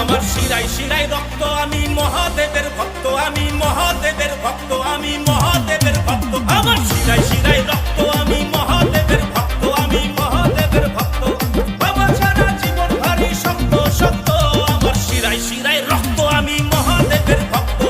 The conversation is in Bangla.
আমার শিরায় শিরায় রক্ত, আমি মহাদেবের ভক্ত, আমি মহাদেবের ভক্ত, আমি মহাদেবের ভক্ত। আমার শিরায় শিরায় রক্ত, আমি মহাদেবের ভক্ত, আমি মহাদেবের ভক্ত। আমার সারা জীবন আমার শিরায় শিরায় রক্ত, আমি মহাদেবের ভক্ত।